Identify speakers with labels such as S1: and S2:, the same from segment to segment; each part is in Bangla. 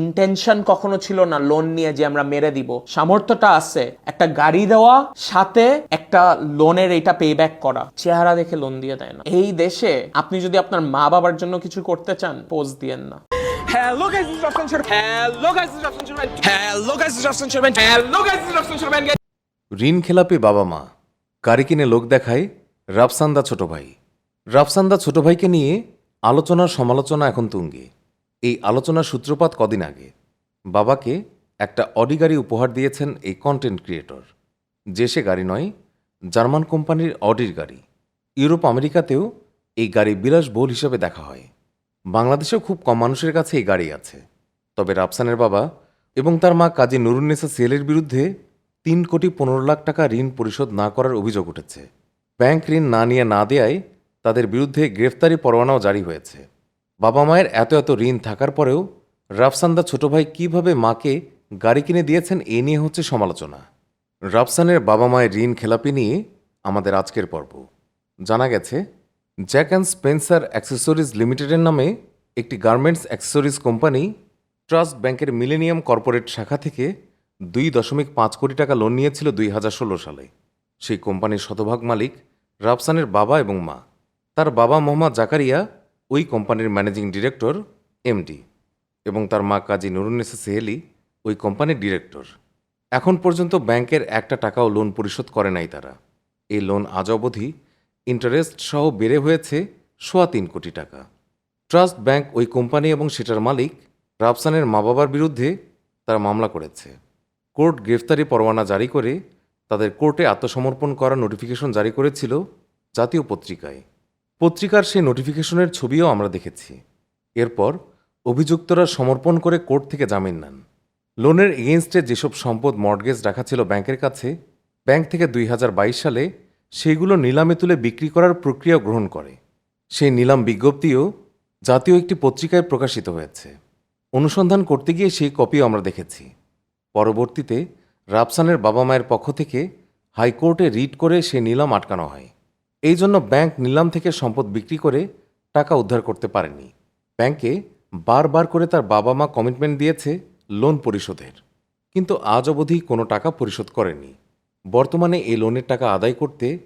S1: ইন্টেনশন কখনো ছিল না লোন নিয়ে যে আমরা মেরে দিব। সামর্থ্যটা আছে একটা গাড়ি দেওয়া সাথে একটা লোনের এটা পে ব্যাক করা। চেহারা দেখে লোন দিয়ে দেয় না। এই দেশে আপনি যদি আপনার মা বাবার জন্য কিছু করতে চান পোজ দিয়েন না.
S2: ঋণ খেলাপি বাবা মা গাড়ি কিনে লোক দেখায় রাফসান্দা ছোট ভাই। রাফসান্দা ছোট ভাইকে নিয়ে আলোচনার সমালোচনা এখন তুঙ্গে। এই আলোচনার সূত্রপাত কদিন আগে। বাবাকে একটা অডি গাড়ি উপহার দিয়েছেন এই কন্টেন্ট ক্রিয়েটর যে সে গাড়ি নয়, জার্মান কোম্পানির অডির গাড়ি। ইউরোপ, আমেরিকাতেও এই গাড়ি বিলাসবহুল হিসেবে দেখা হয়। বাংলাদেশেও খুব কম মানুষের কাছে এই গাড়ি আছে। তবে রাফসানের বাবা এবং তার মা কাজী নুরুন্নেসা সেলের বিরুদ্ধে তিন কোটি পনেরো লাখ টাকা ঋণ পরিশোধ না করার অভিযোগ উঠেছে। ব্যাংক ঋণ না নিয়ে না দেয়ায় তাদের বিরুদ্ধে গ্রেফতারি পরোয়ানাও জারি হয়েছে। বাবা মায়ের এত এত ঋণ থাকার পরেও রাফসান্দা ছোট ভাই কীভাবে মাকে গাড়ি কিনে দিয়েছেন এ নিয়ে হচ্ছে সমালোচনা। রাফসানের বাবা মায়ের ঋণ খেলাপি নিয়ে আমাদের আজকের পর্ব। জানা গেছে, জ্যাক অ্যান্ড স্পেন্সার অ্যাক্সেসরিজ লিমিটেডের নামে একটি গার্মেন্টস অ্যাক্সেসরিজ কোম্পানি ট্রাস্ট ব্যাংকের মিলেনিয়াম কর্পোরেট শাখা থেকে দুই দশমিক পাঁচ কোটি টাকা লোন নিয়েছিল দুই হাজার ষোলো সালে। সেই কোম্পানির শতভাগ মালিক রাফসানের বাবা এবং মা। তার বাবা মোহাম্মদ জাকারিয়া ওই কোম্পানির ম্যানেজিং ডিরেক্টর, এমডি, এবং তার মা কাজী নুরুন্নেসা সেহেলি ওই কোম্পানির ডিরেক্টর। এখন পর্যন্ত ব্যাংকের একটা টাকাও লোন পরিশোধ করে নাই তারা। এই লোন আজ অবধি ইন্টারেস্ট সহ বেড়ে হয়েছে সোয়া তিন কোটি টাকা। ট্রাস্ট ব্যাংক ওই কোম্পানি এবং সেটার মালিক রাফসানের মা বাবার বিরুদ্ধে তারা মামলা করেছে। কোর্ট গ্রেফতারি পরোয়ানা জারি করে তাদের কোর্টে আত্মসমর্পণ করার নোটিফিকেশন জারি করেছিল জাতীয় পত্রিকায়। পত্রিকার সেই নোটিফিকেশনের ছবিও আমরা দেখেছি। এরপর অভিযুক্তরা সমর্পণ করে কোর্ট থেকে জামিন নেন। লোনের এগেনস্টে যেসব সম্পদ মর্টগেজ রাখা ছিল ব্যাংকের কাছে, ব্যাংক থেকে দুই হাজার বাইশ সালে সেগুলো নিলামে তুলে বিক্রি করার প্রক্রিয়া গ্রহণ করে। সেই নিলাম বিজ্ঞপ্তিও জাতীয় একটি পত্রিকায় প্রকাশিত হয়েছে। অনুসন্ধান করতে গিয়ে সেই কপিও আমরা দেখেছি। পরবর্তীতে রাফসানের বাবা মায়ের পক্ষ থেকে হাইকোর্টে রিট করে সে নিলাম আটকানো হয়। এই জন্য ব্যাংক নিলাম থেকে সম্পদ বিক্রি করে টাকা উদ্ধার করতে পারেনি। ব্যাংকে বারবার করে তার বাবা মা কমিটমেন্ট দিয়েছে লোন পরিশোধের। কিন্তু আজ অবধি কোনো টাকা পরিশোধ করেনি। বর্তমানে এই লোনের টাকা আদায় করতে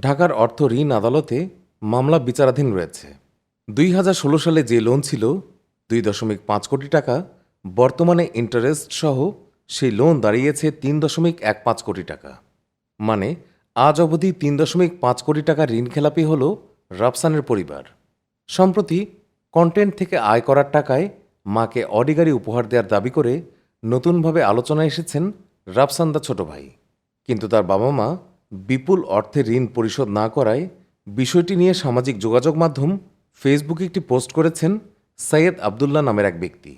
S2: ঢাকার অর্থ ঋণ আদালতে মামলা বিচারাধীন রয়েছে। দুই হাজার ষোলো সালে যে লোন ছিল, দুই দশমিক পাঁচ কোটি টাকা, বর্তমানে ইন্টারেস্ট সহ সেই লোন দাঁড়িয়েছে তিন দশমিক এক পাঁচ কোটি টাকা। মানে আজ অবধি তিন দশমিক পাঁচ কোটি টাকা ঋণ খেলাপি হল রাফসানের পরিবার। সম্প্রতি কন্টেন্ট থেকে আয় করার টাকায় মাকে অডিগারি উপহার দেওয়ার দাবি করে নতুনভাবে আলোচনায় এসেছেন রাফসান্দা ছোট ভাই। কিন্তু তার বাবা মা বিপুল অর্থে ঋণ পরিশোধ না করায় বিষয়টি নিয়ে সামাজিক যোগাযোগ মাধ্যম ফেসবুকে একটি পোস্ট করেছেন সৈয়দ আবদুল্লাহ নামের এক ব্যক্তি।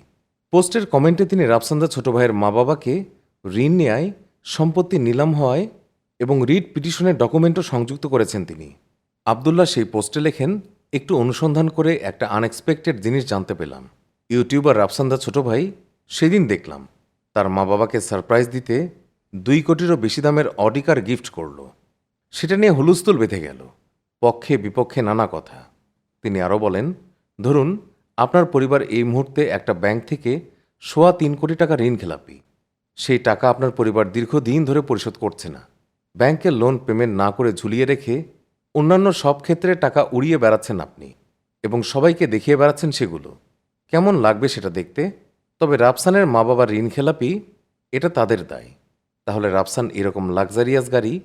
S2: পোস্টের কমেন্টে তিনি রাফসান্দা ছোট ভাইয়ের মা বাবাকে ঋণ নেয় সম্পত্তি নিলাম হওয়ায় এবং রিট পিটিশনের ডকুমেন্টও সংযুক্ত করেছেন তিনি। আবদুল্লাহ সেই পোস্টে লেখেন, একটু অনুসন্ধান করে একটা আনএক্সপেক্টেড জিনিস জানতে পেলাম। ইউটিউবার রাফসান্দা ছোট ভাই সেদিন দেখলাম। তার মা বাবাকে সারপ্রাইজ দিতে দুই কোটিরও বেশি দামের অডিকার গিফট করল। সেটা নিয়ে হুলুস্থুল বেঁধে গেল, পক্ষে বিপক্ষে নানা কথা। তিনি আরও বলেন, ধরুন, আপনার পরিবার এই মুহূর্তে একটা ব্যাংক থেকে সোয়া তিন কোটি টাকা ঋণ খেলাপি। সেই টাকা আপনার পরিবার দীর্ঘদিন ধরে পরিশোধ করছে না। ব্যাংকের লোন পেমেন্ট না করে ঝুলিয়ে রেখে অন্যান্য সব ক্ষেত্রে টাকা উড়িয়ে বেড়াচ্ছেন আপনি এবং সবাইকে দেখিয়ে বেড়াচ্ছেন সেগুলো। কেমন লাগবে সেটা দেখতে? তবে রাফসানের মা বাবার ঋণ খেলাপি, এটা তাদের দায়। তাহলে রাফসান এরকম লাক্সারিয়াস গাড়ি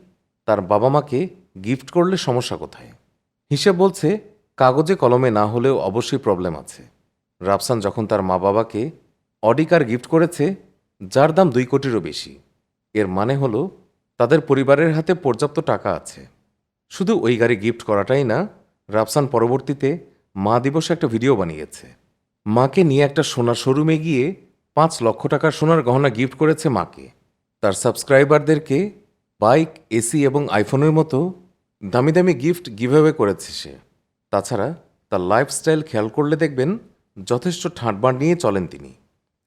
S2: তার বাবা মাকে গিফট করলে সমস্যা কোথায়? হিসেব বলছে, কাগজে কলমে না হলেও অবশ্যই প্রবলেম আছে। রাফসান যখন তার মা বাবাকে অডিকার গিফট করেছে, যার দাম দুই কোটিরও বেশি। এর মানে হলো তাদের পরিবারের হাতে পর্যাপ্ত টাকা আছে। শুধু ওই গাড়ি গিফট করাটাই না, রাফসান পরবর্তীতে মা দিবসে একটা ভিডিও বানিয়েছে। মাকে নিয়ে একটা সোনার শোরুমে গিয়ে পাঁচ লক্ষ টাকার সোনার গহনা গিফট করেছে মাকে। তার সাবস্ক্রাইবারদেরকে বাইক, এসি এবং আইফোনের মতো দামি দামি গিফট গিভঅ্যাওয়ে করেছে সে। তাছাড়া তার লাইফস্টাইল খেয়াল করলে দেখবেন যথেষ্ট ঠাঁটবাঁট নিয়ে চলেন তিনি।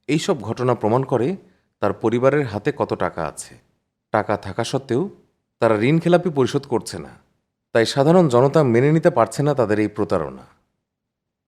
S2: এইসব ঘটনা প্রমাণ করে তার পরিবারের হাতে কত টাকা আছে। টাকা থাকা সত্ত্বেও তারা ঋণখেলাপি পরিশোধ করছে না। তাই সাধারণ জনতা মেনে নিতে পারছে না তাদের এই প্রতারণা।